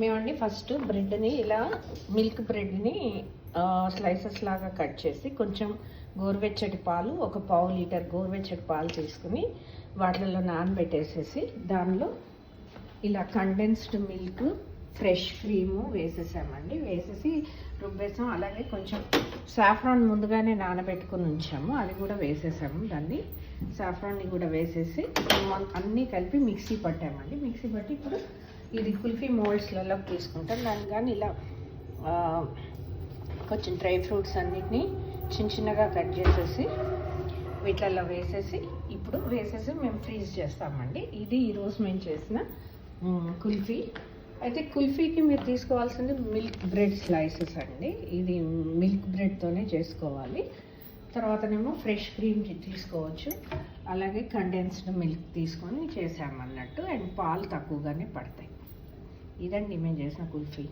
మేమండి first బ్రెడ్ని ఇలా milk బ్రెడ్ని స్లైసెస్ లాగా కట్ చేసి కొంచెం గోరువెచ్చటి పాలు ఒక పావు లీటర్ గోరువెచ్చటి పాలు తీసుకుని వాటిలో నానబెట్టేసేసి దానిలో ఇలా కండెన్స్డ్ మిల్క్ ఫ్రెష్ క్రీము వేసేసామండి. వేసేసి రుబ్బేసాం. అలాగే కొంచెం సాఫ్రాన్ ముందుగానే నానబెట్టుకుని ఉంచాము. అది కూడా వేసేసాము. దాన్ని సాఫ్రాన్ని కూడా వేసేసి అన్నీ కలిపి మిక్సీ పట్టామండి. మిక్సీ పట్టి ఇప్పుడు ఇది కుల్ఫీ మోల్డ్స్లలో తీసుకుంటాం దాన్ని కానీ ఇలా కొంచెం డ్రై ఫ్రూట్స్ అన్నిటినీ చిన్న చిన్నగా కట్ చేసేసి వీటిలలో వేసేసి ఇప్పుడు వేసేసి మేము ఫ్రీజ్ చేస్తామండి. ఇది ఈరోజు మేము చేసిన కుల్ఫీ. అయితే కుల్ఫీకి మీరు తీసుకోవాల్సింది మిల్క్ బ్రెడ్ స్లైసెస్ అండి. ఇది మిల్క్ బ్రెడ్తోనే చేసుకోవాలి. తర్వాతనేమో ఫ్రెష్ క్రీమ్ తీసుకోవచ్చు. అలాగే కండెన్స్డ్ మిల్క్ తీసుకొని చేసామన్నట్టు. అండ్ పాలు తక్కువగానే పడతాయి. ఇదండి మేము చేసిన కుల్ఫీ.